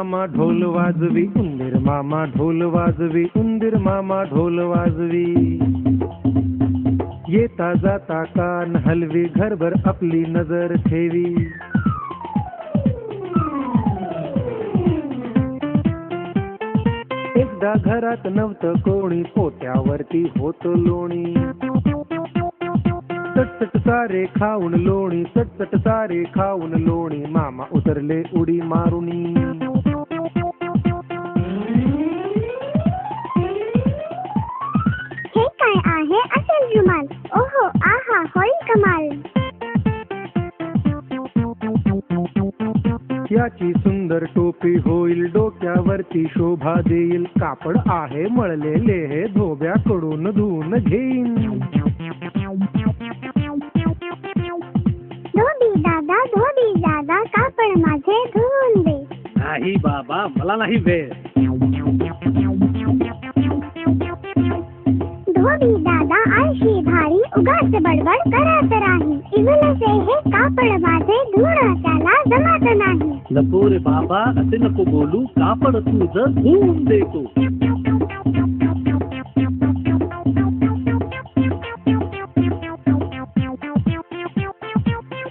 मामा ढोल वाजवी, उंदीर मामा ढोल वाजवी, उंदीर मामा ढोल वाजवी। येता जाता कान हलवी घरभर आपली नज़र ठेवी। एकदा घरात नव्हतं कोणी, पोत्यावरती होत लोणी। चटचट सारे खाऊन लोणी, चटचट सारे खाऊन लोणी, मामा उतरले उडी मारुनी। याची सुंदर टोपी होईल? डोक्यावरती शोभा देईल. कापड आहे मळलेले हे धोब्याकडून धुवून घेईन. धोबी दादा धोबी दादा कापड माझे धुवून दे. नाही बाबा मला नाही वेळ. धोबी दादा आळशी भारी उगाच बडबड करत राही इवलसे हे कापड माझे धुणं त्याला जमत नाही. नको रे बाबा असे नको बोलू कापड तुझं धुवून देतो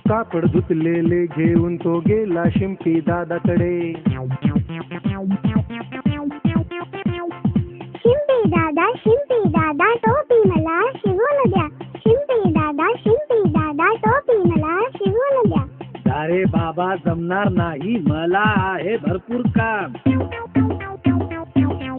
कापड धुतलेले घेऊन तो गेला शिंपी दादाकडे शिंपी दादा शिंपी दादा। अरे बाबा जमणार नाही. मला आहे भरपूर काम.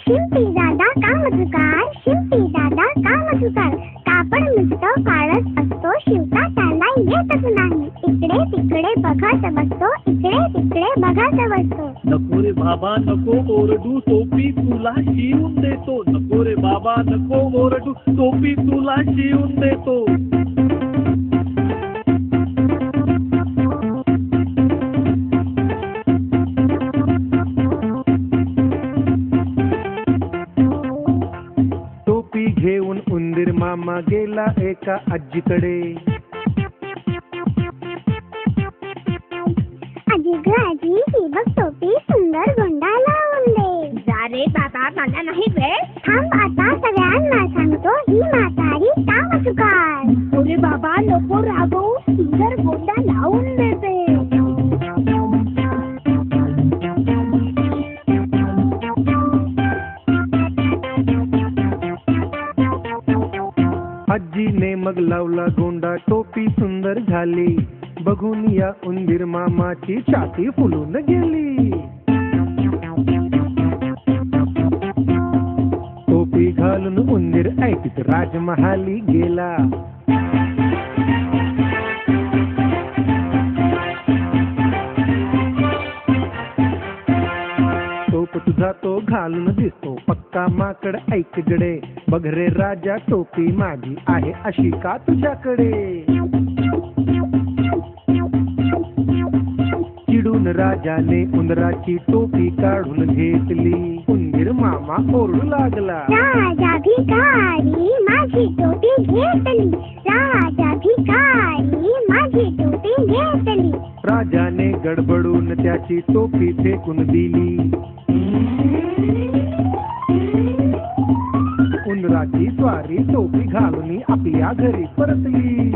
शिंपी दादा काम चुकार शिंपी दादा काम चुकार कापड काळच असतो? शिवता त्याला येतच नाही. इकडे तिकडे बघत बसतो इकडे तिकडे बघत बसतो नको रे बाबा नको ओरडू. टोपी तुला शिवून देतो. नको रे बाबा नको ओरडू. टोपी तुला शिवून देतो. मामा गेला एका आजीकडे. आजी ग आजी ही बघ टोपी सुंदर गोंडा लावून दे जा रे दादा मला नाही वेळ थांब आता सगळ्यांना सांगतो ही म्हातारी काम चुकार अरे बाबा नको रागवू. मग लावला गोंडा टोपी सुंदर झाली. बघून या उंदीर मामाची छाती फुलून गेली. टोपी घालून उंदीर ऐकत राजमहाली गेला. टोप तो घालून दिसतो पक्का माकड ऐक गडे बघ रे राजा टोपी माझी आहे अशी का तुझ्याकडे? चिडून राजाने उंदराची टोपी काढून घेतली. उंदीर मामा ओरडू लागला. राजा भिकारी माझी टोपी घेतली. राजा भिकारी माझी टोपी घेतली. राजाने गडबडून त्याची टोपी फेकून दिली. उंदराची स्वारी टोपी घालून आपल्या घरी परतली.